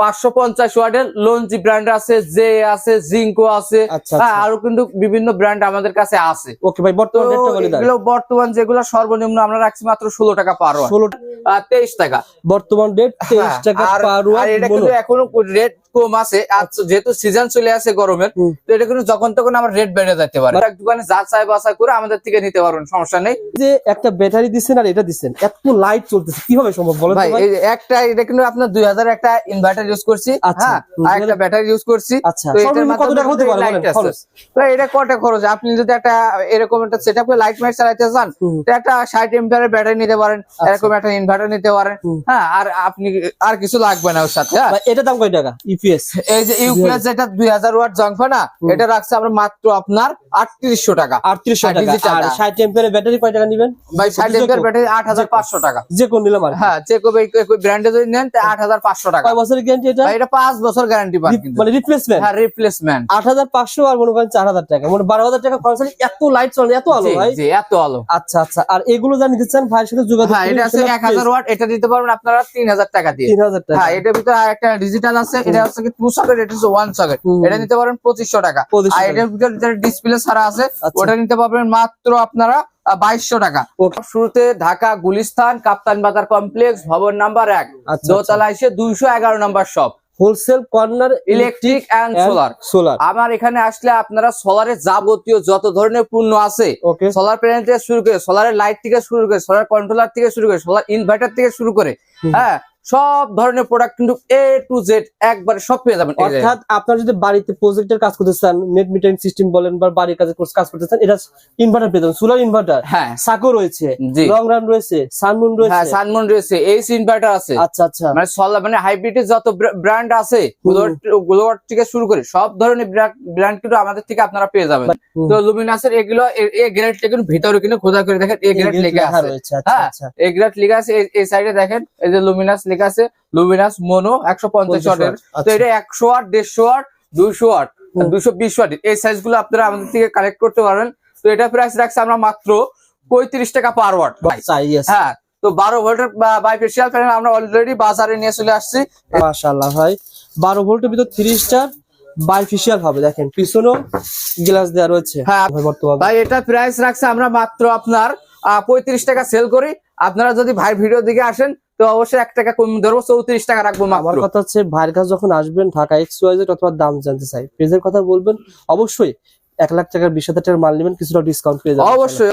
পাঁচশো পঞ্চাশ ওয়ার্ডের লঞ্জি ব্র্যান্ড আছে জে আছে জিঙ্কো আছে। আচ্ছা হ্যাঁ আচ্ছা আরও কিন্তু বিভিন্ন ব্র্যান্ড আমাদের কাছে আছে। ওকে ভাই বর্তমান বর্তমান যেগুলো সর্বনিম্ন আমরা রাখছি মাত্র ষোলো টাকা পার ষোলো তেইশ টাকা। বর্তমান রেট তেইশ হ্যাঁ, টাকা পার এটা কিন্তু এখনও রেট কম আছে যেহেতু সিজন চলে আসে গরমের। তো এটা কিন্তু যখন তখন আমার রেট বেড়ে যেতে পারে। এক দোকানে যাচাই বাছাই করে আমাদের থেকে নিতে পারবেন সমস্যা নেই। যে একটা ব্যাটারি দিচ্ছেন আর এটা দিচ্ছেন এত লাইট চলতেছে কীভাবে সম্ভব বলেন ভাই যে একটা এটা কিন্তু আপনার দুই হাজার একটা ইনভার্টার ইউজ করছি আচ্ছা, হ্যাঁ আর একটা ব্যাটারি ইউজ করছি। আচ্ছা কত টাকা হতে পারে বলেন খরচ? এটা কটা খরচ? আপনি যদি একটা এরকম একটা সেট আপে লাইট মাইট চালাইতে চান তো একটা ষাট এম্পিয়ারের ব্যাটারি নিতে পারেন এরকম একটা ইনভার্টার নিতে পারেন হ্যাঁ আর আপনি আর কিছু লাগবে না ওর সাথে হ্যাঁ। ভাই, দাম কয় টাকা? এই যে ইউপিএস যেটা দুই হাজার ওয়াট জংফা না এটা রাখছে আমরা মাত্র আপনার আটত্রিশশো টাকা। আটত্রিশশো টাকা। আর ষাট এম্পিয়ারের ব্যাটারি কয় টাকা নিবেন? ভাই ষাট এম্পিয়ার ব্যাটারি আট হাজার পাঁচশো টাকা। যে কোন নিলাম আর হ্যাঁ যে কবে ব্র্যান্ডে যদি নেন আট হাজার পাঁচশো টাকা। কয় বছরের গ্যারান্টি এটা? এটা পাঁচ বছর গ্যারান্টি পান মানে রিপ্লেসমেন্ট হ্যাঁ রিপ্লেসমেন্ট আট হাজার পাঁচশো আর মনে করেন চার হাজার টাকা। মানে বারো হাজার টাকা খরচ হলে এত লাইট চলে এত আলো ভাই। এত আলো। আচ্ছা আচ্ছা। আর এগুলো যা নিতে চান ভাইয়ের সাথে যোগাযোগ হ্যাঁ এটা আছে এক হাজার ওয়াট এটা দিতে পারবেন আপনারা তিন হাজার টাকা দিয়ে। তিন হাজার টাকা। হ্যাঁ এটার ভিতরে একটা ডিজিটাল আছে এটা হচ্ছে কি টু সকেট এটা হচ্ছে ওয়ান সকেট। এটা নিতে পারবেন পঁচিশশো টাকা। আর এটার ভিতরে যেটা ডিসপ্লে ছাড়া আছে আচ্ছা। ওটা নিতে পারবেন মাত্র আপনারা বাইশশো টাকা. শুরুতে ঢাকা গুলিস্তান কাপ্তান বাজার কমপ্লেক্স ভবন নাম্বার এক। আচ্ছা, দোতলা এসে দুইশো এগারো number shop wholesale corner electric solar solar আমার এখানে আসলে আপনারা সোলারের যাবতীয় যত ধরনের পণ্য আছে সোলার প্যানেল থেকে শুরু করে সোলারের লাইট থেকে শুরু করে সোলার কন্ট্রোলার থেকে শুরু করে সোলার ইনভার্টার থেকে শুরু করে হ্যাঁ সব ধরনের প্রোডাক্ট কিন্তু এ টু জেড একবারে সব পেয়ে যাবেন। অর্থাৎ আপনার যদি বাড়িতে প্রজেক্টের কাজ করতে চান নেট মিটারিং সিস্টেম বলেন বা বাড়ির কাজে কোর্স কাজ করতে চান এটা ইনভার্টার পেয়ে যাবেন। সোলার ইনভার্টার হ্যাঁ। সাকো রয়েছে লং রান রয়েছে সানমুন হ্যাঁ রয়েছে। সানমন রয়েছে এইচ ইনভার্টার আছে। আচ্ছা আচ্ছা। মানে সোলার মানে হাইব্রিডের যত ব্র্যান্ড আছে। গ্লোয়ার থেকে শুরু করে সব ধরনের ব্র্যান্ড কিন্তু আমাদের থেকে আপনারা পেয়ে যাবেন। তো লুমিনাসের এগুলো এ- গ্রেড কিন্তু ভিতরে কিন্তু খোদা করে দেখেন এ গ্রেড লেখা আছে। আচ্ছা হ্যাঁ। আচ্ছা। এ গ্রেড লেখা আছে এই সাইডে দেখেন এই যে লুমিনাস লেখা আছে লুমিনাস মোনো একশো পঞ্চাশ ওয়াটের। তো আচ্ছা। এটা একশো ওয়াট দেড়শো ওয়াট দুইশো ওয়াট। দুইশো বিশ ওয়াট। এই সাইজগুলো আপনারা আমাদের থেকে কালেক্ট করতে পারবেন। তো এটা প্রাইস রাখছে আমরা মাত্র পঁয়ত্রিশ টাকা পার ওয়াট হ্যাঁ তো বারো ভোল্টের বাইফেশিয়াল প্যানেল আমরা অলরেডি বাজারে নিয়ে চলে আসছি। মাশাআল্লাহ ভাই বারো ভোল্টের ভিতর থ্রি স্টার বাইফিশিয়াল হবে দেখেন পিছনেও গ্লাস দেওয়া রয়েছে। হ্যাঁ। বর্তমানে। ভাই এটা প্রাইস রাখছে আমরা মাত্র আপনার পঁয়ত্রিশ টাকা সেল করি। আপনারা যদি ভাই ভিডিও দিকে আসেন তো অবশ্যই এক টাকা কম ধরবো চৌত্রিশ টাকা রাখব আমার কথা হচ্ছে ভাইয়ের কাছে যখন আসবেন ঢাকা এক্স ওয়াইজেড অথবা দাম জানতে চাই পেজের কথা বলবেন অবশ্যই এক লাখ টাকার বিশ হাজার টাকার মাল নেবেন কিছুটা ডিসকাউন্ট পেয়ে যাবেন। অবশ্যই।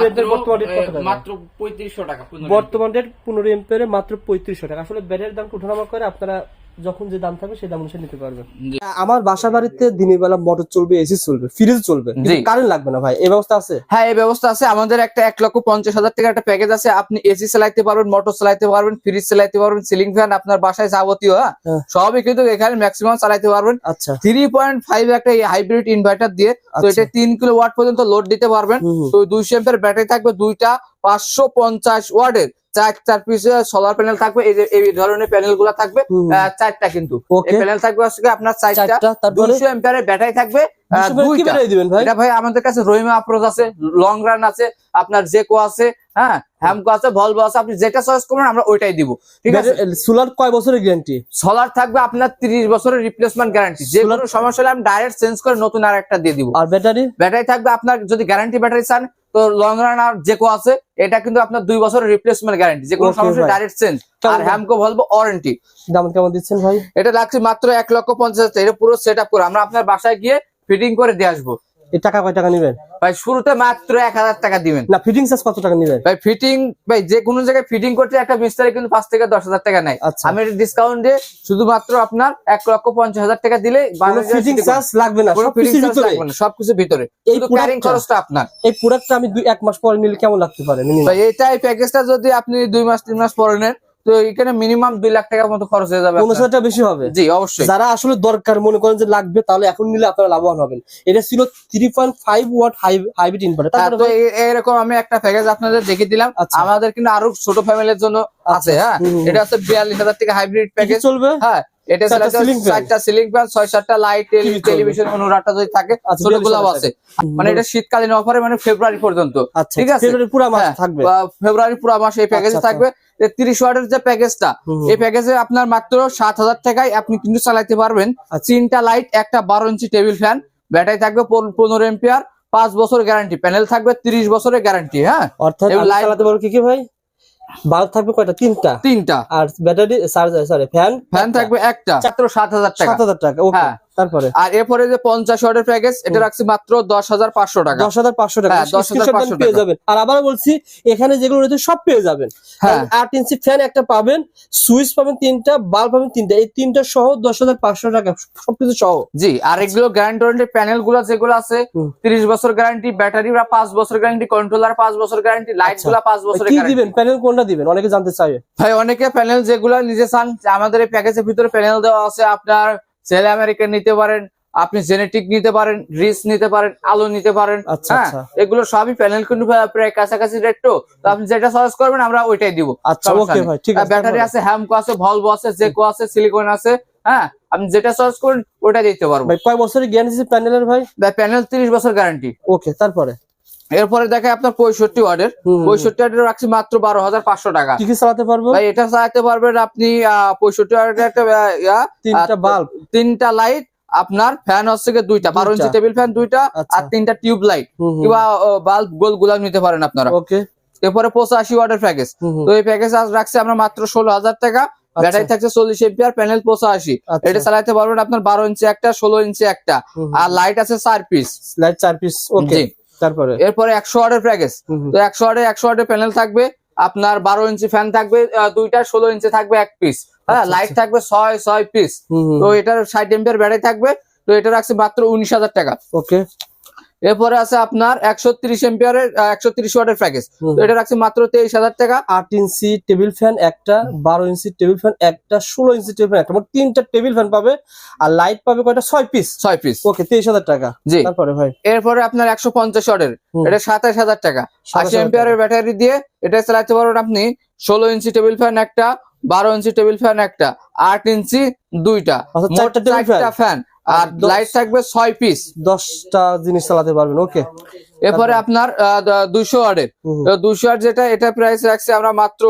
মাত্র পঁয়ত্রিশশো টাকা বর্তমান রেট পনেরো এম্পেয়ারে মাত্র পঁয়ত্রিশশো টাকা। আসলে ব্যাটের দাম উঠানামা করে আপনারা যখন যে দাম থাকবে সেই দাম অনুসারে নিতে পারবেন জি। আমার বাসা বাড়িতে দিনের বেলা মোটর চলবে এসি চলবে ফ্রিজ চলবে কারেন্ট লাগবে না ভাই এই ব্যবস্থা আছে? হ্যাঁ এই ব্যবস্থা আছে। আমাদের একটা এক লক্ষ পঞ্চাশ হাজার টাকা একটা প্যাকেজ আছে। আপনি এসি চালাইতে পারবেন মোটর চালাইতে পারবেন ফ্রিজ চালাইতে পারবেন সিলিং ফ্যান আপনার বাসায় যাবতীয় হ্যাঁ? হ্যাঁ। সবই কিন্তু এখানে ম্যাক্সিমাম চালাইতে পারবেন। আচ্ছা। থ্রি পয়েন্ট ফাইভ একটা হাইব্রিড ইনভার্টার দিয়ে তো আচ্ছা। এটা তিন কিলো ওয়াট পর্যন্ত লোড দিতে পারবেন। তো দুইশো এম্পের ব্যাটারি থাকবে দুইটা। পাঁচশো পঞ্চাশ ওয়াটের চার চার পিসে সোলার প্যানেল থাকবে। এই যে এই ধরনের প্যানেলগুলা থাকবে চারটা কিন্তু। প্যানেল থাকবে আপনার চারটা। দুইশো এম্পিয়ারের ব্যাটারি থাকবে আহ, দুশো করে কি দুইটা। বেরিয়ে দিবেন ভাই? এটা ভাই আমাদের কাছে রহিমা আপ্রোচ আছে লং রান আছে আপনার জেকো আছে হ্যাঁ হ্যামকো আছে ভলভো আছে আপনি যেটা চয়েস করবেন আমরা ওইটাই দিব। ঠিক আছে? সোলার কয় বছরের গ্যারান্টি সোলার থাকবে আপনার তিরিশ বছরের রিপ্লেসমেন্ট গ্যারান্টি যে কোনো সমস্যা হলে আমি ডাইরেক্ট চেঞ্জ করে নতুন আর একটা দিয়ে দিব। আর ব্যাটারি ব্যাটারি থাকবে আপনার যদি গ্যারান্টি ব্যাটারি চান তো লং রান আর জেকো আছে এটা কিন্তু আপনার দুই বছরের রিপ্লেসমেন্ট গ্যারান্টি যে কোনো সমস্যা ডাইরেক্ট চেঞ্জ আর হ্যামকো ভলভো ওয়ারেন্টি দাম কেমন দিচ্ছেন ভাই? এটা লাগছে মাত্র এক লক্ষ পঞ্চাশ হাজার এটা পুরো সেট আপ করে আমরা আপনার বাসায় গিয়ে ফিটিং করে দিয়ে আসব। এই টাকা কয় টাকা নেবেন? ভাই শুরুতে মাত্র এক হাজার টাকা দিবেন। না ফিটিং চার্জ কত টাকা নেবেন? ভাই ফিটিং ভাই যে কোনো জায়গায় ফিটিং করতে একটা মিস্ত্রি কিন্তু পাঁচ থেকে দশ হাজার টাকা নেয়। আচ্ছা। আমি ডিসকাউন্ট দিয়ে শুধুমাত্র আপনার এক লক্ষ পঞ্চাশ হাজার টাকা দিলে ফিটিং চার্জ লাগবে না সবকিছু ভিতরে। এই ক্যারিং খরচটা আপনার। এই প্রোডাক্টটা আমি দুই এক মাস পরে নিলে কেমন লাগতে পারে? ভাই এই প্যাকেজটা যদি আপনি দুই মাস তিন মাস পরে নেন তো এখানে মিনিমাম দুই লাখ টাকার মতো খরচ হয়ে যাবে পনেরো আপনার। টাকা বেশি হবে? জি অবশ্যই। যারা আসলে দরকার মনে করেন যে লাগবে তাহলে এখন নিলে আপনারা লাভবান হবেন। এটা ছিল three point five watt hybrid inverter হ্যাঁ, তো এরকম আমি একটা প্যাকেজ আপনাদের দেখে দিলাম। আচ্ছা। আমাদের কিন্তু আরও ছোট ফ্যামিলির জন্য আছে হ্যাঁ? হুম, হুম। এটা হচ্ছে বিয়াল্লিশ হাজার টাকা হাইব্রিড প্যাকেজ চলবে? হ্যাঁ এটা চারটা ceiling fan? চারটা সিলিং ফ্যান ছয় সাতটা লাইট টেলিভিশন অনুরাগটা যদি থাকে আচ্ছা, ছোট 42 আছে। মানে এটা শীতকালীন অফারে মানে ফেব্রুয়ারি পর্যন্ত। আচ্ছা ঠিক আছে? ফেব্রুয়ারি পুরো মাস থাকবে। বা ফেব্রুয়ারি পুরো মাস এই প্যাকেজে আচ্ছা, থাকবে। তিরিশ ওয়াটের যে প্যাকেজটা। এই প্যাকেজে আপনার মাত্র সাত হাজার টাকায় আপনি কিন্তু চালাইতে পারবেন। তিনটা লাইট একটা বারো ইঞ্চি টেবিল ফ্যান ব্যাটারি থাকবে পন- পনেরো এম্পিয়ার পাঁচ বছর গ্যারান্টি প্যানেল থাকবে তিরিশ বছরের গ্যারান্টি হ্যাঁ? অর্থাৎ চালাতে পারব কি কি ভাই? বাল্ব থাকবে কয়টা? তিনটা। তিনটা। আর battery charger sorry fan fan থাকবে একটা। মাত্র সাত হাজার টাকা সাত হাজার টাকা ওকে। তারপরে? আর এরপরে যে পঞ্চাশ ওয়াটের প্যাকেজ এটা রাখছি মাত্র দশ হাজার পাঁচশো টাকা। দশ হাজার পাঁচশো টাকা। হ্যাঁ, 10,500 Screenshot পেয়ে যাবেন। আর আবার বলছি এখানে যেগুলো রয়েছে সব পেয়ে যাবেন। হ্যাঁ। আট ইঞ্চি ফ্যান একটা পাবেন সুইচ পাবেন তিনটা বাল্ব পাবেন তিনটা। এই তিনটা সহ দশ হাজার পাঁচশো টাকা সবকিছু সহ। জি আর এগুলো গ্যারান্টি ওয়ারেন্টি প্যানেলগুলো যেগুলো আছে। তিরিশ বছর গ্যারান্টি ব্যাটারি বা পাঁচ বছর গ্যারান্টি কন্ট্রোলার পাঁচ বছর গ্যারান্টি লাইটগুলা পাঁচ বছর কি দিবেন? প্যানেল কোনটা দিবেন? অনেকে জানতে চাইবে ভাই অনেকে প্যানেল যেগুলো নিজে চান আমাদের এই প্যাকেজের ভিতরে প্যানেল দেওয়া আছে আপনার ছেলে আমেরিকান নিতে পারেন আপনি জেনেটিক নিতে পারেন রিস নিতে পারেন আলো নিতে পারেন আচ্ছা, হ্যাঁ? আচ্ছা। এগুলো সবই প্যানেল কিন্তু প্রায় কাছাকাছি রেট তো। আপনি যেটা চয়েস করবেন আমরা ওইটাই দিব। আচ্ছা ওকে ভাই ঠিক আছে ব্যাটারি আছে হ্যামকো আছে ভলভো আছে জেকো আছে সিলিকন আছে হ্যাঁ? আপনি যেটা চয়েস করুন ওটা দিতে পারব। ভাই কয় বছরের গ্যারান্টি প্যানেলের ভাই? প্যানেল তিরিশ বছর গ্যারান্টি ওকে তারপরে? এরপরে দেখে আপনার পঁয়ষট্টি ওয়ার্ডের। পঁয়ষট্টি ওয়ার্ডের রাখছি মাত্র বারো হাজার পাঁচশো টাকা। কি চালাতে পারব? ভাই এটা চালাতে পারবেন আপনি পঁয়ষট্টি ওয়ার্ডের একটা তিনটা বাল্ব। তিনটা লাইট আপনার ফ্যান হচ্ছে গিয়ে দুইটা বারো ইঞ্চি টেবিল ফ্যান দুইটা আচ্ছা। আর তিনটা টিউব লাইট। কিংবা বাল্ব গোল গুলাম নিতে পারেন আপনারা। ওকে। এরপরে পঁচাশি ওয়ার্ডের প্যাকেজ। তো এই প্যাকেজ আজ রাখছি আমরা মাত্র ষোলো হাজার টাকা। ব্যাটারি থাকছে চল্লিশ এম্পিয়ার প্যানেল পঁচাশি। আচ্ছা। এটা চালাতে পারবেন আপনার বারো ইঞ্চি একটা ষোলো ইঞ্চি একটা। আর লাইট আছে চার পিস। লাইট চার পিস ওকে। তারপরে? এরপরে একশো ওয়ার্ডের প্যাকেজ। তো একশো ওয়ার্ডে একশো ওয়ার্ডের প্যানেল থাকবে। আপনার বারো ইঞ্চি ফ্যান থাকবে দুইটা ষোলো ইঞ্চি থাকবে এক পিস হ্যাঁ আচ্ছা, লাইট থাকবে ছয় ছয় পিস তো এটার ষাট এম্পিয়ার ব্যাটারি থাকবে। তো এটা রাখছে মাত্র উনিশ হাজার টাকা। ওকে এরপরে আছে আপনার একশো তিরিশ এম্পিয়ারের একশো তিরিশ ওয়াটের প্যাকেজ। এটা রাখছে মাত্র তেইশ হাজার টাকা। আট ইঞ্চি টেবিল ফ্যান একটা বারো ইঞ্চি টেবিল ফ্যান একটা ষোলো ইঞ্চি টেবিল ফ্যান একটা মোট তিনটা টেবিল ফ্যান পাবে। আর লাইট পাবে কয়টা? ছয় পিস। ছয় পিস। ওকে তেইশ হাজার টাকা। জি। তারপরে ভাই? এরপরে আপনার একশো পঞ্চাশ ওয়াটের এটা সাতাশ হাজার টাকা। 27,000 আশি এম্পিয়ারের ব্যাটারি দিয়ে এটা চালাতে পারবেন আপনি ষোলো ইঞ্চি টেবিল ফ্যান একটা বারো ইঞ্চি টেবিল ফ্যান একটা আট ইঞ্চি দুইটা? চারটা ফ্যান। আর লাইট থাকবে ছয় পিস দশটা জিনিস চালাতে পারবেন ওকে এরপরে আপনার দুইশো ওয়ার্ডের দুইশো ওয়াট যেটা এটা প্রাইস রাখছি আমরা মাত্র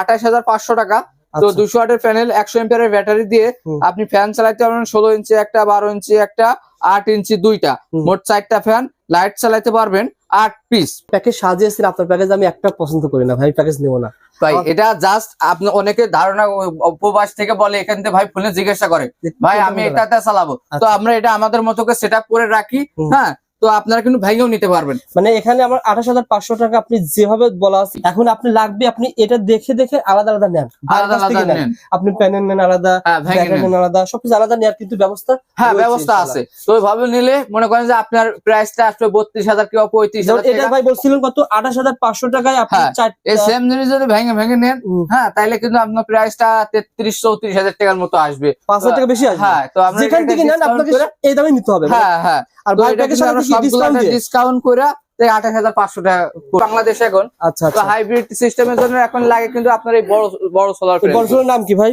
আঠাশ হাজার পাঁচশো টাকা। তো। দুশো ওয়াটের প্যানেল একশো এম্পিয়ারের ব্যাটারি দিয়ে আপনি ফ্যান চালাতে পারবেন ষোলো ইঞ্চি একটা বারো ইঞ্চি একটা আট ইঞ্চি দুইটা। মোট চারটা ফ্যান লাইট চালাতে পারবেন আট পিস প্যাকেজ সাজিয়েছেন আপনার প্যাকেজ আমি একটা পছন্দ করি না ভাই প্যাকেজ নেব না। ভাই এটা জাস্ট আপনি অনেকে ধারণা উপবাস থেকে বলে এখান থেকে ভাই ফোনে জিজ্ঞাসা করে ভাই আমি এটাতে চালাবো? তো আচ্ছা। আমরা এটা আমাদের মতো সেট আপ করে রাখি হ্যাঁ? তো আপনারা কিন্তু ভেঙেও নিতে পারবেন। মানে এখানে আমার আঠাশ হাজার পাঁচশো টাকা আপনি যেভাবে বলা আছে এখন আপনি লাগবে আপনি এটা দেখে দেখে আলাদা আলাদা নেন। আলাদা আলাদা নেন। আপনি প্যানেল নেন আলাদা হ্যাঁ নেন। আলাদা সবকিছু আলাদা নেওয়ার কিন্তু ব্যবস্থা হ্যাঁ ব্যবস্থা আছে। তো ওইভাবে নিলে মনে করেন যে আপনার প্রাইসটা আসবে বত্রিশ হাজার কিংবা পঁয়ত্রিশ হাজার এটা ভাই বলছিলেন কত? আঠাশ হাজার পাঁচশো টাকায় আপনি হ্যাঁ, এই সেম জিনিস যদি ভেঙে ভেঙে নেন হ্যাঁ তাইলে কিন্তু আপনার প্রাইসটা তেত্রিশ চৌত্রিশ হাজার টাকার মতো আসবে। পাঁচ হাজার টাকা বেশি আসবে। হ্যাঁ তো আমরা যেখান থেকে নেন আপনাকে এই দামে নিতে হবে হ্যাঁ হ্যাঁ। আর তো ডিসকাউন্ট করে আঠাশ হাজার পাঁচশো টাকা বাংলাদেশে এখন। আচ্ছা আচ্ছা। হাইব্রিড সিস্টেমের জন্য এখন লাগে কিন্তু আপনার এই বড় বড় সোলার এই বর্ষণের নাম কি ভাই?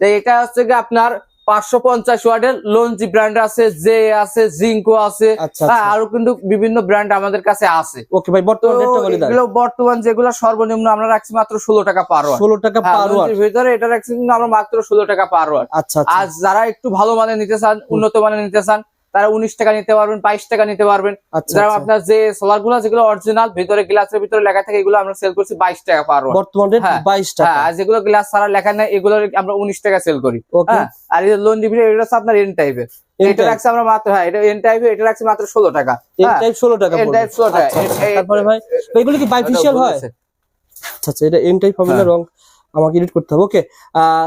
এটা হচ্ছে আপনার পাঁচশো পঞ্চাশ ওয়ার্ডের লঞ্জি ব্র্যান্ড আছে জে আছে জিঙ্কো আছে। আচ্ছা হ্যাঁ, আরও কিন্তু বিভিন্ন ব্র্যান্ড আমাদের কাছে আছে। ওকে ভাই বর্তমান বর্তমান যেগুলো সর্বনিম্ন আমরা রাখছি মাত্র ষোলো টাকা পার ষোলো টাকা হ্যাঁ, পার ভিতরে এটা রাখছি কিন্তু আমরা মাত্র ষোলো টাকা পার আচ্ছা আচ্ছা। আর যারা একটু ভালো মানে নিতে চান উন্নত মানে নিতে চান তারা উনিশ টাকা নিতে পারবেন বাইশ টাকা নিতে পারবেন। আচ্ছা যারা আচ্ছা। আপনার যে সোলারগুলো যেগুলো অরিজিনাল ভিতরে গ্লাসের ভিতরে লেখা থাকে এগুলো আমরা সেল করছি বাইশ টাকা পার বর্তমান হ্যাঁ, বাইশ টাকা। হ্যাঁ যেগুলো গ্লাস ছাড়া লেখা নেই এগুলো আমরা উনিশ টাকা সেল করি। হ্যাঁ আর এই লোন ডিভিডি এটা হচ্ছে আপনার এন টাইপের এটা রাখছি আমরা মাত্র হ্যাঁ এটা এন টাইপের এটা রাখছি মাত্র ষোলো টাকা। এন টাইপ ষোলো টাকা এন টাইপ ষোলো টাকা। আচ্ছা, তারপরে ভাই এগুলো কি বাইফিশিয়াল হয়? আচ্ছা আচ্ছা এটা এন টাইপ হবে না। রং? আমাকে এডিট করতে হবে ওকে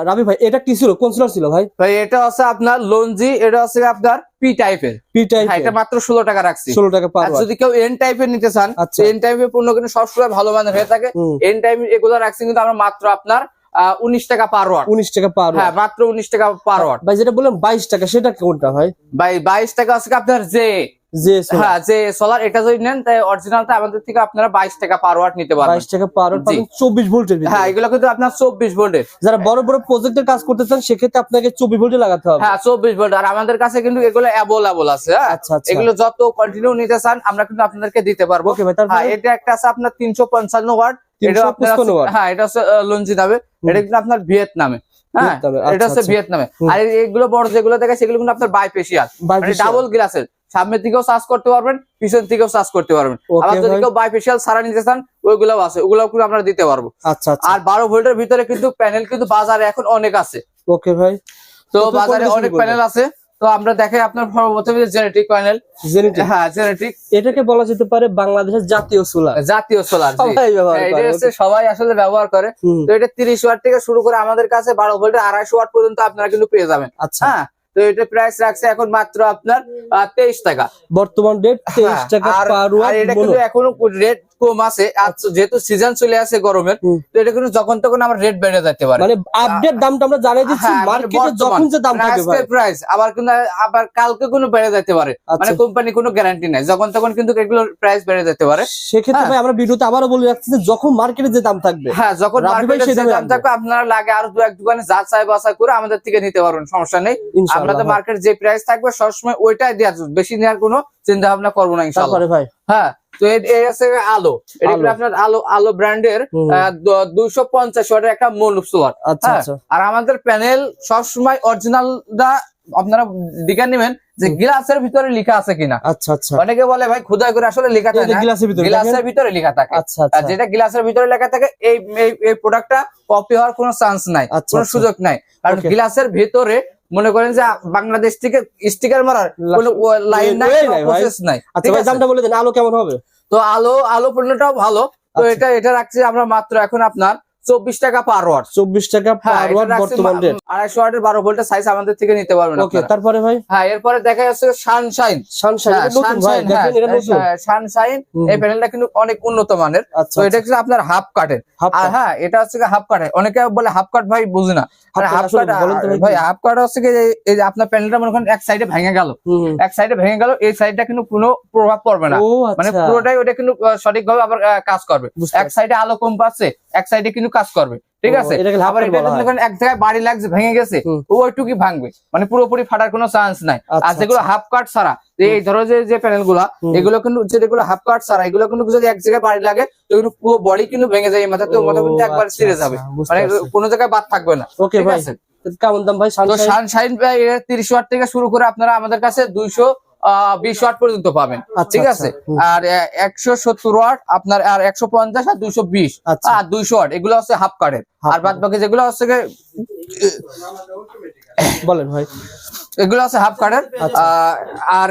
রাবি ভাই এটা কি ছিল? কোন ছিল ভাই? ভাই এটা হচ্ছে আপনার লঞ্জি এটা হচ্ছে আপনার পি টাইপের পি টাইপ এটা মাত্র ষোলো টাকা রাখছি। ষোলো টাকা পার যদি কেউ এন টাইপের নিতে চান আচ্ছা। এন টাইপের পণ্য কিন্তু সবসময় ভালো মানের হয়ে থাকে। এন টাইপ এগুলো রাখছি কিন্তু আমরা মাত্র আপনার উনিশ টাকা পার ওয়াট উনিশ টাকা পার হ্যাঁ মাত্র উনিশ টাকা পার ওয়াট ভাই যেটা বললেন বাইশ টাকা সেটা কোনটা ভাই? ভাই বাইশ টাকা আছে কি আপনার যে যে হ্যাঁ যে সোলার এটা যদি নেন তাই অরিজিনালটা আমাদের থেকে আপনারা বাইশ টাকা পার ওয়াট নিতে পারবেন। টাকা পার ভোল্টের হ্যাঁ এগুলো কিন্তু আপনার ভোল্টের যারা বড় বড় প্রজেক্টের কাজ করতে চান সেক্ষেত্রে আপনাকে ভোল্টে লাগাতে হবে। হ্যাঁ ভোল্ট আর আমাদের কাছে কিন্তু এগুলো অ্যাভেলেবল আছে আচ্ছা আচ্ছা। এগুলো যত কন্টিনিউ নিতে চান আমরা কিন্তু আপনাদেরকে দিতে পারব। ওকে ভাই তারপরে? হ্যাঁ এটা একটা আছে আপনার ওয়াট এটা আপনার হ্যাঁ এটা নামে কিন্তু আপনার ভিয়েতনামে। হ্যাঁ এটা হচ্ছে আচ্ছা। ভিয়েতনামে। আর এই- এইগুলো বড় যেগুলো দেখে সেগুলো কিন্তু আপনার বাইপেশিয়াল ডাবল গ্লাসের সামনের দিকেও চার্জ করতে পারবেন পিছন থেকেও চার্জ করতে পারবেন। আবার যদি কেউ বাইফেশিয়াল সারা নিতে চান ওইগুলোও আছে ওগুলো কিন্তু আমরা দিতে পারব। আচ্ছা আচ্ছা। আর বারো ভোল্টের ভিতরে কিন্তু প্যানেল কিন্তু বাজারে এখন অনেক আছে। ওকে ভাই। তো বাজারে অনেক প্যানেল আছে। তো আমরা দেখাই আপনার প্রথমে জেনেটিক প্যানেল জেনেটিক হ্যাঁ জেনেটিক এটাকে বলা যেতে পারে বাংলাদেশের জাতীয় সোলার জাতীয় সোলার ব্যবহার এটা হচ্ছে সবাই আসলে ব্যবহার করে। তো এটা তিরিশ ওয়াট থেকে শুরু করে আমাদের কাছে বারো ভোল্টের আড়াইশো ওয়াট পর্যন্ত আপনারা কিন্তু পেয়ে যাবেন। আচ্ছা। হ্যাঁ তো এটা প্রাইস রাখছে এখন মাত্র আপনার তেইশ টাকা। বর্তমান রেট তেইশ হ্যাঁ, টাকা আর- এটা কিন্তু এখনও রেট কম আছে আর যেহেতু সিজন চলে আসে গরমের তো এটা কিন্তু যখন তখন আমার রেট বেড়ে যেতে পারে। মানে আপডেট দামটা আমরা জানিয়ে দিচ্ছি হ্যাঁ, মানে মার্কেটে যখন যে দাম থাকে ভাই। প্রাইস আবার কিন্তু আবার কালকে কোনো বেড়ে যেতে পারে। মানে আচ্ছা কোম্পানি কোনো গ্যারান্টি নাই। যখন তখন কিন্তু এগুলোর প্রাইস বেড়ে যেতে পারে। সেক্ষেত্রে হ্যাঁ। ভাই আমরা ভিডিওতে আবারও বলে রাখছি যে যখন মার্কেটে যে দাম থাকবে হ্যাঁ যখন মার্কেটে যে দাম থাকবে আপনারা লাগে আরও দু এক দোকানে যাচাই বাছাই করে আমাদের থেকে নিতে পারবেন সমস্যা নেই। আমরা তো মার্কেট যে প্রাইস থাকবে সবসময় ওইটাই দেওয়া যাবে। বেশি নেওয়ার কোনো চিন্তা ভাবনা করব না ইনশাল্লাহ ভাই। হ্যাঁ। তো এই আছে আলো। এটা আপনার আলো আলো ব্র্যান্ডের হুম। দুইশো পঞ্চাশ ওয়াটের একটা আচ্ছা হ্যাঁ, আচ্ছা। আর আমাদের প্যানেল সবসময় অরিজিনালটা আপনারা দিকে নেবেন যে গ্লাসের ভিতরে লেখা আছে কিনা। আচ্ছা আচ্ছা। অনেকে বলে ভাই খুদাই করে আসলে লেখা থাকে গ্লাসের ভিতরে গ্লাসের ভিতরে লেখা থাকে। আচ্ছা আর আচ্ছা যেটা গ্লাসের ভিতরে লেখা থাকে এই এই- প্রোডাক্টটা কপি হওয়ার কোনো চান্স নাই কোনো। সুযোগ নাই। কারণ গ্লাসের ভিতরে মনে করেন যে বাংলাদেশ থেকে স্টিকার মারার কোনো লাইন নাই প্রসেস নাই আচ্ছা ভাই দামটা বলে দেন আলো কেমন হবে? তো আলো আলো পণ্যটাও ভালো। তো আচ্ছা। এটা এটা রাখছি আমরা মাত্র এখন আপনার চব্বিশ টাকা পার ওয়াট চব্বিশ টাকা হ্যাঁ পার ওয়াট বর্তমান রেট আড়াইশো ওয়াটের বারো ভোল্টের সাইজ আমাদের থেকে নিতে পারবেন ওকে তারপরে ভাই? হ্যাঁ এরপরে দেখা যাচ্ছে সানশাইন সানশাইন হ্যাঁ, সানশাইন হুম। এই প্যানেলটা কিন্তু অনেক উন্নত মানের। আচ্ছা তো এটা হচ্ছে আপনার হাফ কাটের আর হ্যাঁ এটা হচ্ছে হাফ কাট অনেকে বলে হাফ কাট ভাই বুঝি না। হাফ আসলে কাট ভাই। হাফ কাট হচ্ছে কি এই যে আপনার প্যানেলটা মনে করেন এক সাইডে ভেঙে গেল। এক সাইডে ভেঙে গেল এই সাইডটা কিন্তু কোনো প্রভাব পড়বে না। মানে আচ্ছা। পুরোটাই ওটা কিন্তু আহ, সঠিকভাবে আবার কাজ করবে। এক সাইডে আলো কম পাচ্ছে এক সাইডে কিন্তু কাজ করবে ঠিক আছে? আবার এটা এক জায়গায় বাড়ি লাগছে ভেঙে গেছে হুম। ও ওইটুকুই ভাঙবে মানে পুরোপুরি ফাটার কোনো চান্স নাই। আর আচ্ছা, যেগুলো হাফ কাট ছাড়া এই ধরো যে যে প্যানেলগুলা এগুলো কিন্তু যেগুলো হাফ কাট ছাড়া এগুলো কিন্তু যদি এক জায়গায় বাড়ি লাগে পুরো বডি কিন্তু ভেঙে যায় এই মাথা তো মাথা কিন্তু একবার আচ্ছা, ছিঁড়ে আচ্ছা, যাবে মানে কোনো জায়গায় বাদ থাকবে না ওকে ঠিক ভাই। আছে? কেমন দাম ভাই? সানশাইন সানশাইন তিরিশ ওয়াট থেকে শুরু করে আপনারা আমাদের কাছে দুইশো বিশ ওয়াট পর্যন্ত পাবেন। আচ্ছা, ঠিক আচ্ছা, আছে? আর একশো সত্তর ওয়াট আপনার আর একশো পঞ্চাশ আর দুইশো বিশ। আচ্ছা। আর দুইশো ওয়াট এগুলো হচ্ছে হাফ কার্ডের আর বাদ বাকি যেগুলো হচ্ছে বলেন ভাই। এগুলো আছে হাফ কার্ডের। আর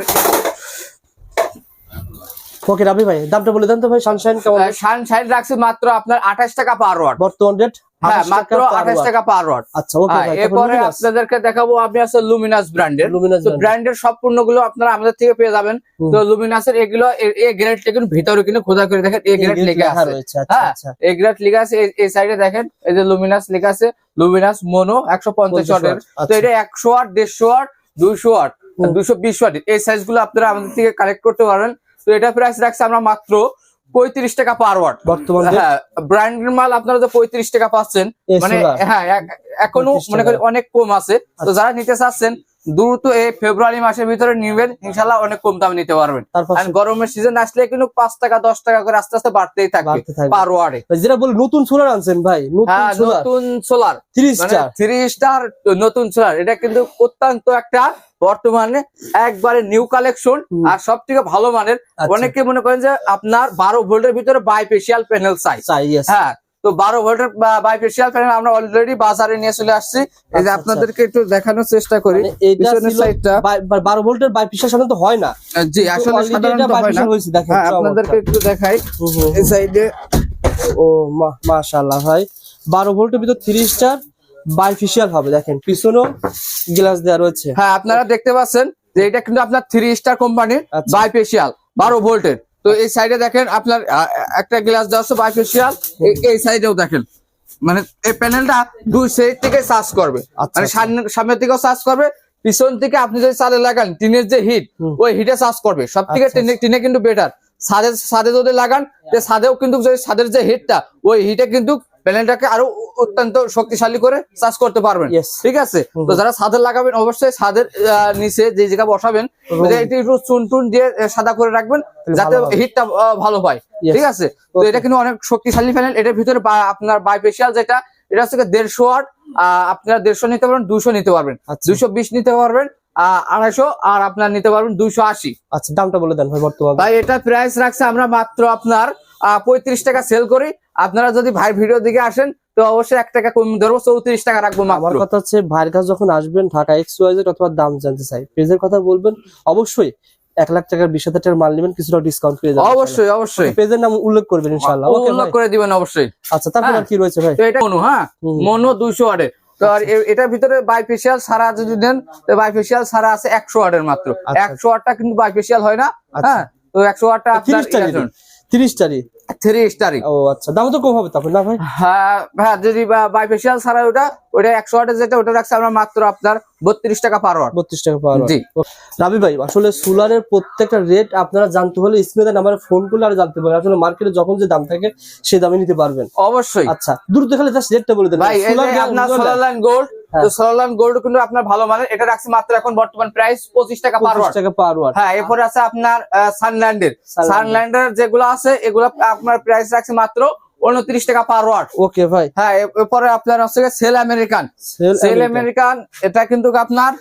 ওকে রাবি ভাই দামটা বলে দেন তো ভাই সানশাইন কেমন? সানশাইন রাখছে মাত্র আপনার আঠাশ টাকা পার ওয়াট বর্তমান রেট হ্যাঁ মাত্র আঠাশ টাকা পার ওয়াট আচ্ছা ওকে হ্যাঁ, এরপরে আপনাদেরকে দেখাবো আমি আছে লুমিনাস ব্র্যান্ডের লুমিনাস ব্র্যান্ডের সব পণ্যগুলো আপনারা আমাদের থেকে পেয়ে যাবেন। তো লুমিনাসের এগুলো এ গ্রেড কিন্তু ভিতরে কিন্তু খোদা করে দেখেন এ গ্রেড লেখা আছে। আচ্ছা হ্যাঁ আচ্ছা। এ গ্রেড লেখা আছে এই- সাইডে দেখেন এই যে লুমিনাস লেখা আছে লুমিনাস মোনো একশো পঞ্চাশ 50 ওয়াটের। তো আচ্ছা। এটা একশো ওয়াট দেড়শো ওয়াট দুইশো ওয়াট হুম। দুশো বিশ ওয়াট এই সাইজগুলো আপনারা আমাদের থেকে কালেক্ট করতে পারবেন। তো এটা প্রাইস রাখছে আমরা মাত্র পঁয়ত্রিশ টাকা পার ওয়াট বর্তমানে হ্যাঁ ব্র্যান্ডের মাল আপনারা তো পঁয়ত্রিশ টাকা পাচ্ছেন। মানে হ্যাঁ এখনও মনে করি অনেক কম আছে। তো আচ্ছা। যারা নিতে চাচ্ছেন দ্রুত এই ফেব্রুয়ারি মাসের ভিতরে নিবেন ইনশাল্লাহ অনেক কম দামে নিতে পারবেন। গরমের সিজন আসলে কিন্তু পাঁচ টাকা দশ টাকা করে আস্তে আস্তে বাড়তেই থাকবে পার ওয়ার্ডে ভাই, যেটা বল নতুন সোলার আনছেন ভাই নতুন হ্যাঁ সোলার নতুন সোলার থ্রি মানে স্টার নতুন সোলার এটা কিন্তু অত্যন্ত একটা বর্তমানে একবারে নিউ কালেকশন আর সব থেকে ভালো মানের। আচ্ছা। অনেকে মনে করেন যে আপনার বারো ভোল্টের ভিতরে বাইপেশিয়াল প্যানেল চাই হ্যাঁ তো বারো ভোল্টের বাইপেশিয়াল প্যানেল আমরা অলরেডি বাজারে নিয়ে চলে আসছি। এই যে আচ্ছা, আপনাদেরকে একটু দেখানোর চেষ্টা করি। মানে পিছনের সাইডটা বারো ভোল্টের বাই পিসা সাধারণত হয় না। জি আসলে সাধারণত হয় না। হ্যাঁ। আপনাদেরকে একটু দেখাই। এই সাইডে ও মাশাল্লাহ ভাই। বারো ভোল্টের ভিতর থ্রি স্টার বাইফিশিয়াল হবে দেখেন। পিছনেও গ্লাস দেওয়া রয়েছে। হ্যাঁ আপনারা দেখতে পাচ্ছেন যে এটা কিন্তু আপনার থ্রি স্টার কোম্পানির বাইফেশিয়াল বারো ভোল্টের। তো এই সাইডে দেখেন আপনার একটা গ্লাস দেওয়া বাই ফেসিয়াল এই সাইডেও দেখেন। মানে এই প্যানেলটা দুই সাইড থেকে চার্জ করবে। আচ্ছা, মানে আচ্ছা। সামনে- সামনের দিকেও চার্জ করবে পিছন থেকে আপনি যদি চালে লাগান টিনের যে হিট ওই হিটে চার্জ করবে। সব থেকে আচ্ছা, টিনে টিনে কিন্তু বেটার সাদে সাদে যদি লাগান সাদেও কিন্তু যদি ছাদের যে হিটটা ওই হিটে কিন্তু প্যানেলটাকে আরও অত্যন্ত শক্তিশালী করে চাষ করতে পারবেন। ঠিক আছে? তো যারা ছাদের লাগাবেন অবশ্যই ছাদের নিচে যে জায়গা বসাবেন। একটু চুন টুন দিয়ে সাদা করে রাখবেন যাতে। হিটটা ভালো হয়। ঠিক আছে? তো এটা কিন্তু অনেক শক্তিশালী প্যানেল। এটার ভিতরে আপনার বাইপেশিয়াল যেটা এটা হচ্ছে দেড়শো ওয়াট আপনারা দেড়শো নিতে পারবেন দুশো নিতে পারবেন। আচ্ছা। দুইশো বিশ নিতে পারবেন আড়াইশো আর আপনার নিতে পারবেন দুইশো আশি। আচ্ছা দামটা বলে দেন ভাই বর্তমান। ভাই এটা প্রাইস রাখছে আমরা মাত্র আপনার পঁয়ত্রিশ টাকা সেল করি। আপনারা যদি ভাই ভিডিও দিকে আসেন তো অবশ্যই এক টাকা কম ধরবো চৌত্রিশ টাকা রাখব আমার কথা হচ্ছে ভাইয়ের কাছে যখন আসবেন ঢাকা এক্স ওয়াইজেড অথবা দাম জানতে চাই পেজের কথা বলবেন অবশ্যই এক লাখ টাকার বিশ হাজার টাকার মাল নেবেন কিছুটা ডিসকাউন্ট পেয়ে যাবেন অবশ্যই অবশ্যই। পেজের নাম উল্লেখ করবেন ইনশাআল্লাহ ওকে উল্লেখ করে দিবেন অবশ্যই। আচ্ছা তারপর হ্যাঁ। কি রয়েছে ভাই? এটা মনো হ্যাঁ। মনো দুইশো ওয়ার্ডের তো আর এটার ভিতরে বাইফেশিয়াল সারা যদি দেন তো বাইফেশিয়াল সারা আছে একশো ওয়ার্ডের মাত্র। আচ্ছা। একশো ওয়াটটা কিন্তু বাইফেশিয়াল হয় না। আচ্ছা। হ্যাঁ? তো একশো ওয়াটটা আপনার তিরিশ টারি তিরিশ টারি থ্রি স্টারই ও আচ্ছা। দাম তো কম হবে তখন না ভাই? হ্যাঁ হ্যাঁ যদি বাইফেশিয়াল ছাড়া ওটা ওটা একশো ওয়াটের যেটা ওটা রাখছে আমরা মাত্র আপনার বত্রিশ টাকা পার ওয়াট বত্রিশ টাকা জি। রাবি ভাই আসলে সোলারের প্রত্যেকটা রেট আপনারা জানতে হলে স্ক্রিনে ফোন করলে আর জানতে পারবেন। আসলে মার্কেটে যখন যে দাম থাকে সেই দামে নিতে পারবেন। অবশ্যই। আচ্ছা দ্রুত খালি জাস্ট রেটটা বলে দেন। ভাই সোলার গোল্ড। তো গোল্ড কিন্তু আপনার ভালো মানের। এটা রাখছে মাত্র এখন বর্তমান প্রাইস পঁচিশ টাকা পার 25 টাকা পার হ্যাঁ এরপরে আছে আপনার সানল্যান্ডের সানল্যান্ডের যেগুলো আছে এগুলো আপনার প্রাইস রাখছে মাত্র উনত্রিশ টাকা পার ওয়াট ওকে ভাই। হ্যাঁ এরপরে আপনার হচ্ছে সেল আমেরিকান সেল আমেরিকান এটা কিন্তু আপনার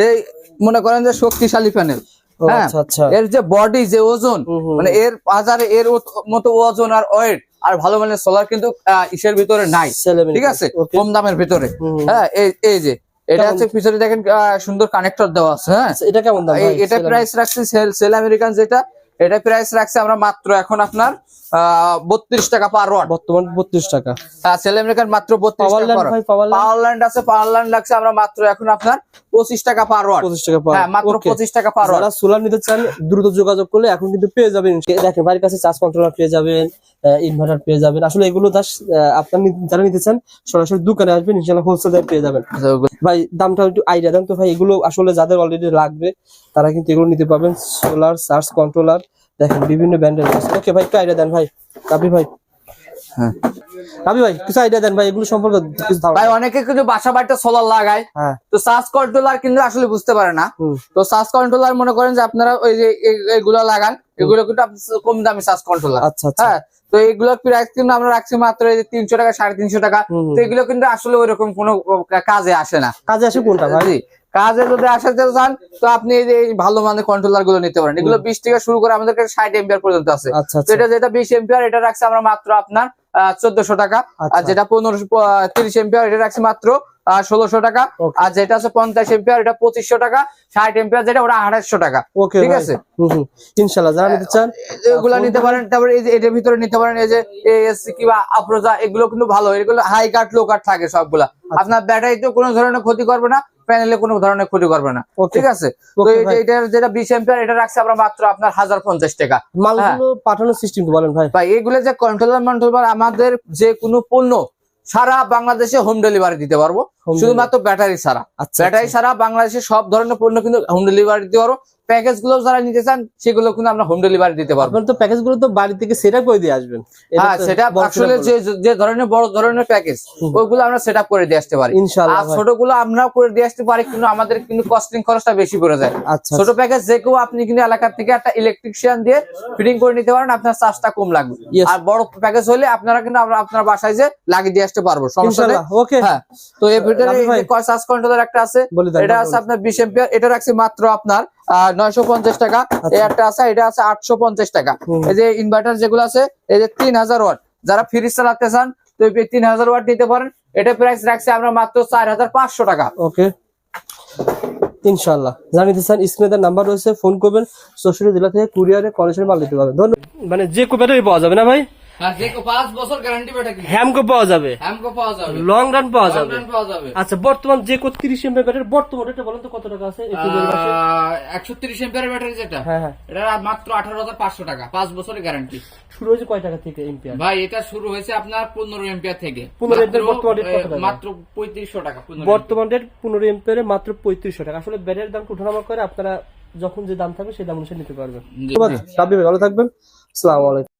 এই মনে করেন যে শক্তিশালী প্যানেল হ্যাঁ আচ্ছা আচ্ছা। এর যে বডি যে ওজন মানে এর বাজারে এর মতো ওজন আর ওয়েট আর ভালো মানের সোলার কিন্তু ইসের ভিতরে নাই। ঠিক আছে? কম দামের ভিতরে। হ্যাঁ এই এই যে এটা হচ্ছে পিছনে দেখেন সুন্দর কানেক্টর দেওয়া আছে হ্যাঁ? আচ্ছা, এটা কেমন দাম এটা প্রাইস রাখছে সেল সেল আমেরিকান যেটা এটা প্রাইস রাখছে আমরা মাত্র এখন আপনার বত্রিশ টাকা পার ওয়াট বর্তমান বত্রিশ টাকা। আমেরিকান মাত্র পাওয়ার ল্যান্ড আছে পাওয়ার ল্যান্ড লাগছে আমরা মাত্র এখন আপনার পঁচিশ টাকা পার ওয়াট পঁচিশ টাকা হ্যাঁ মাত্র পঁচিশ টাকা পার ওয়াট সোলার নিতে চান দ্রুত যোগাযোগ করলে এখন কিন্তু পেয়ে যাবেন। দেখেন বাড়ির কাছে চার্জ কন্ট্রোলার পেয়ে যাবেন ইনভার্টার পেয়ে যাবেন। আসলে এগুলো জাস্ট আপনার যারা নিতে চান সরাসরি দোকানে আসবেন ইনশাল্লাহ হোলসেল পেয়ে যাবেন। ভাই দামটা একটু আইডিয়া দেন তো ভাই এগুলো আসলে যাদের অলরেডি লাগবে তারা কিন্তু এগুলো নিতে পারবেন। সোলার চার্জ কন্ট্রোলার দেখেন বিভিন্ন ব্র্যান্ডের আছে। ওকে ভাই একটু আইডিয়া দেন ভাই। রাবি ভাই। হ্যাঁ। রাবি ভাই কিছু আইডিয়া দেন ভাই এগুলো সম্পর্কে কিছু ভাই অনেকে কিন্তু বাসা বাড়িতে সোলার লাগায়। হ্যাঁ। তো সার্চ কন্ট্রোলার কিন্তু আসলে বুঝতে পারে না। তো সার্চ কন্ট্রোলার মনে করেন যে আপনারা ওই যে এগুলো লাগান এগুলো কিন্তু কম দামি সার্চ কন্ট্রোলার আচ্ছা আচ্ছা। হ্যাঁ তো এগুলোর প্রাইস কিন্তু আমরা রাখছি মাত্র এই যে তিনশো টাকা সাড়ে তিনশো টাকা। তো এগুলো কিন্তু আসলে ওইরকম কোনো কাজে আসে না। কাজে আসে কোনটা ভাই? কাজে যদি আসাতে চান তো আপনি এই যে ভালো মানের কন্ট্রোলারগুলো নিতে পারেন। এগুলো বিশ থেকে শুরু করে আমাদের কাছে ষাট এম্পিয়ার পর্যন্ত আছে। আচ্ছা তো আচ্ছা এটা যেটা বিশ এম্পিয়ার এটা রাখছে আমরা মাত্র আপনার চোদ্দশো টাকা। আর আচ্ছা। যেটা পনেরোশো তিরিশ এম্পিয়ার এটা রাখছে মাত্র ষোলোশো টাকা। আর যেটা আছে পঞ্চাশ এম্পিয়ার এটা পঁচিশশো টাকা। ষাট এম্পিয়ার যেটা ওটা আঠাশশো টাকা। ঠিক আছে? হুম যারা নিতে চান এগুলা নিতে পারেন। তারপরে এই যে এটার ভিতরে নিতে পারেন এই যে এএসসি কিংবা আপ্রোজা এগুলো কিন্তু ভালো। এগুলো হাই কাট লো কাট থাকে সবগুলা। আপনার ব্যাটারিতে কোনো ধরনের ক্ষতি করবে না। প্যানেলে কোনো ধরনের ক্ষতি করবে না। ঠিক আছে? তো এটা যেটা বিশ এম্পিয়ার এটা রাখছে আমরা মাত্র আপনার হাজার পঞ্চাশ টাকা। মালগুলো পাঠানোর সিস্টেম বলেন ভাই? ভাই এগুলো যে কন্ট্রোলার মন্ট্রোলার আমাদের যে কোনো পণ্য সারা বাংলাদেশে হোম ডেলিভারি দিতে পারব। শুধুমাত্র ব্যাটারি ছাড়া। আচ্ছা ব্যাটারি ছাড়া বাংলাদেশে সব ধরনের পণ্য কিন্তু হোম ডেলিভারি দিতে পারব। প্যাকেজগুলো যারা নিতে চান সেগুলো কিন্তু আমরা হোম ডেলিভারি দিতে পারব। তো প্যাকেজগুলো তো বাড়ি থেকে সেটা করে দিয়ে আসবেন। হ্যাঁ সেটা আসলে যে যে ধরনের বড় ধরনের প্যাকেজ। ওইগুলো আমরা সেট করে দিয়ে আসতে পারি। ইনশাআল্লাহ আর ভাই। ছোটগুলো আমরাও করে দিয়ে আসতে পারি কিন্তু আমাদের কিন্তু কস্টিং খরচটা বেশি পড়ে যায়। আচ্ছা ছোট প্যাকেজ যে কেউ আপনি কিন্তু এলাকার থেকে একটা ইলেকট্রিশিয়ান দিয়ে ফিটিং করে নিতে পারেন আপনার চার্জটা কম লাগবে। আর বড় প্যাকেজ হলে আপনারা কিন্তু আমরা আপনার বাসায় যে লাগিয়ে দিয়ে আসতে পারব সমস্যা নেই। ওকে হ্যাঁ তো এর ভিতরে চার্জ কন্ট্রোলার একটা আছে এটা আছে আপনার বিশ এম্পিয়ার এটা রাখছি মাত্র আপনার নয়শো পঞ্চাশ টাকা। এই একটা আছে এটা আছে আটশো পঞ্চাশ টাকা। আচ্ছা। এই যে ইনভার্টার যেগুলো আছে এই যে তিন হাজার ওয়াট। যারা ফ্রিজ চালাতে চান তো এই তিন হাজার ওয়াট নিতে পারেন। এটা প্রাইস রাখছি আমরা মাত্র চার হাজার পাঁচশো টাকা। ওকে। ইনশাআল্লাহ। যারা নিতে চান স্ক্রিনে নাম্বার রয়েছে ফোন করবেন। চৌষট্টি জেলা থেকে কুরিয়ারে কন্ডিশনে মাল দিতে পারবেন। ধন্যবাদ। মানে যে কো ব্যাটারি পাওয়া যাবে না ভাই? যে পাঁচ বছর গ্যারান্টি পেটা কি? হ্যামকো পাওয়া যাবে। হ্যামকো পাওয়া যাবে। লং রান পাওয়া যাবে। আচ্ছা বর্তমান যে কো তিরিশ এমপি ব্যাটারি বর্তমান এটা বলেন তো কত টাকা আছে? একশো তিরিশ এম্পিয়ার ব্যাটারি যেটা হ্যাঁ হ্যাঁ। এটা মাত্র আঠারো হাজার পাঁচশো টাকা পাঁচ বছরের গ্যারান্টি শুরু হয়েছে কয় টাকা থেকে ভাই এটা শুরু হয়েছে আপনার পনেরো এম্পিয়ার থেকে। 15 ampere মাত্র, পঁয়ত্রিশশো টাকা 15 বর্তমান রেট পনেরো এমপিআরে মাত্র পঁয়ত্রিশশো টাকা। আসলে ব্যাটারির দাম উঠানামা করে আপনারা যখন যে দাম থাকবে সেই দাম অনুসারে নিতে পারবেন। ভালো থাকবেন। আসসালামু আলাইকুম।